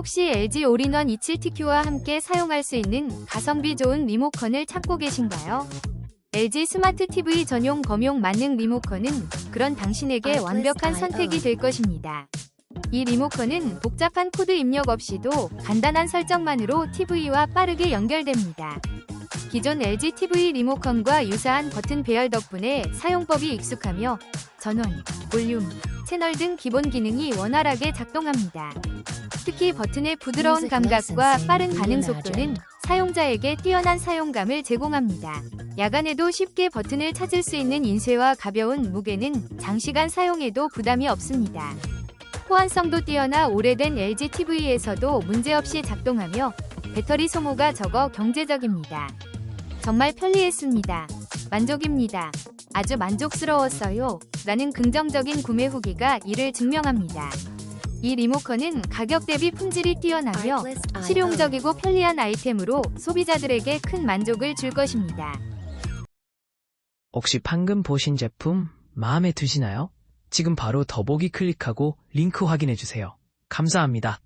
혹시 LG 올인원 27TQ와 함께 사용할 수 있는 가성비 좋은 리모컨을 찾고 계신가요? LG 스마트 TV 전용 범용 만능 리모컨은 그런 당신에게 완벽한 선택이 될 것입니다. 이 리모컨은 복잡한 코드 입력 없이도 간단한 설정만으로 TV와 빠르게 연결됩니다. 기존 LG TV 리모컨과 유사한 버튼 배열 덕분에 사용법이 익숙하며 전원, 볼륨, 채널 등 기본 기능이 원활하게 작동합니다. 특히 버튼의 부드러운 감각과 빠른 반응 속도는 사용자에게 뛰어난 사용감을 제공합니다. 야간에도 쉽게 버튼을 찾을 수 있는 인쇄와 가벼운 무게는 장시간 사용해도 부담이 없습니다. 호환성도 뛰어나 오래된 LG TV에서도 문제없이 작동하며 배터리 소모가 적어 경제적입니다. 정말 편리했습니다. 만족입니다. 아주 만족스러웠어요. 라는 긍정적인 구매 후기가 이를 증명합니다. 이 리모컨은 가격 대비 품질이 뛰어나며 실용적이고 편리한 아이템으로 소비자들에게 큰 만족을 줄 것입니다. 혹시 방금 보신 제품 마음에 드시나요? 지금 바로 더보기 클릭하고 링크 확인해 주세요. 감사합니다.